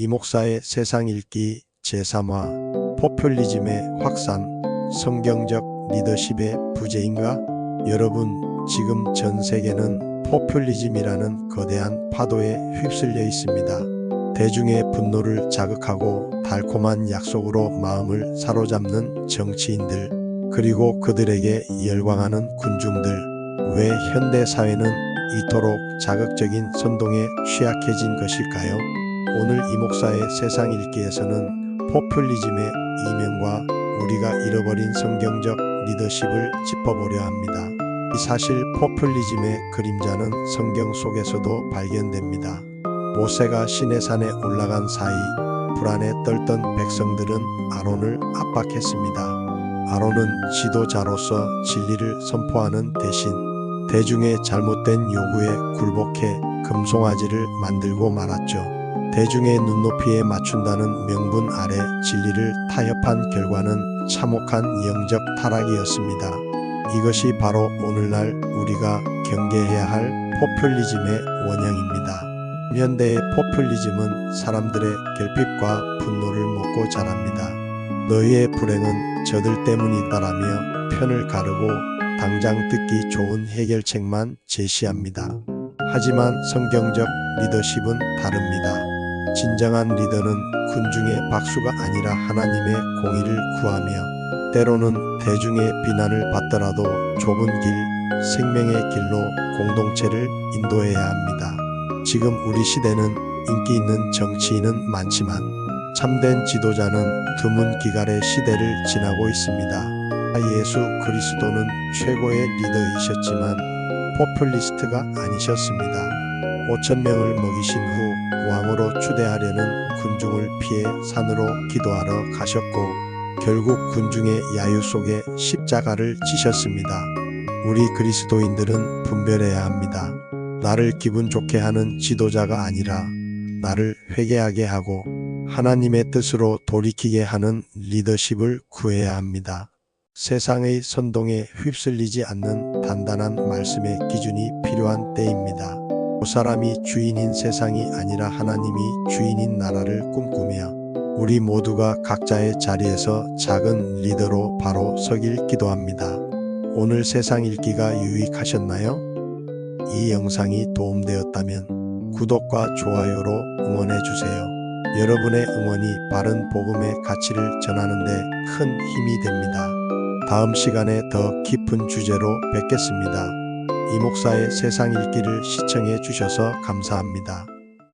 이 목사의 세상 읽기 제3화 포퓰리즘의 확산 성경적 리더십의 부재인가? 여러분 지금 전 세계는 포퓰리즘이라는 거대한 파도에 휩쓸려 있습니다. 대중의 분노를 자극하고 달콤한 약속으로 마음을 사로잡는 정치인들 그리고 그들에게 열광하는 군중들 왜 현대 사회는 이토록 자극적인 선동에 취약해진 것일까요? 오늘 이 목사의 세상 읽기에서는 포퓰리즘의 이면과 우리가 잃어버린 성경적 리더십을 짚어보려 합니다. 이 사실 포퓰리즘의 그림자는 성경 속에서도 발견됩니다. 모세가 시내산에 올라간 사이 불안에 떨던 백성들은 아론을 압박했습니다. 아론은 지도자로서 진리를 선포하는 대신 대중의 잘못된 요구에 굴복해 금송아지를 만들고 말았죠. 대중의 눈높이에 맞춘다는 명분 아래 진리를 타협한 결과는 참혹한 영적 타락이었습니다. 이것이 바로 오늘날 우리가 경계해야 할 포퓰리즘의 원형입니다. 현대의 포퓰리즘은 사람들의 결핍과 분노를 먹고 자랍니다. 너희의 불행은 저들 때문이다라며 편을 가르고 당장 듣기 좋은 해결책만 제시합니다. 하지만 성경적 리더십은 다릅니다. 진정한 리더는 군중의 박수가 아니라 하나님의 공의를 구하며 때로는 대중의 비난을 받더라도 좁은 길, 생명의 길로 공동체를 인도해야 합니다. 지금 우리 시대는 인기 있는 정치인은 많지만 참된 지도자는 드문 기갈의 시대를 지나고 있습니다. 예수 그리스도는 최고의 리더이셨지만 포퓰리스트가 아니셨습니다. 5천 명을 먹이신 후 왕으로 추대하려는 군중을 피해 산으로 기도하러 가셨고 결국 군중의 야유 속에 십자가를 지셨습니다. 우리 그리스도인들은 분별해야 합니다. 나를 기분 좋게 하는 지도자가 아니라 나를 회개하게 하고 하나님의 뜻으로 돌이키게 하는 리더십을 구해야 합니다. 세상의 선동에 휩쓸리지 않는 단단한 말씀의 기준이 필요한 때입니다. 그 사람이 주인인 세상이 아니라 하나님이 주인인 나라를 꿈꾸며 우리 모두가 각자의 자리에서 작은 리더로 바로 서길 기도합니다. 오늘 세상 읽기가 유익하셨나요? 이 영상이 도움되었다면 구독과 좋아요로 응원해 주세요. 여러분의 응원이 바른 복음의 가치를 전하는 데 큰 힘이 됩니다. 다음 시간에 더 깊은 주제로 뵙겠습니다. 이 목사의 세상 읽기를 시청해 주셔서 감사합니다.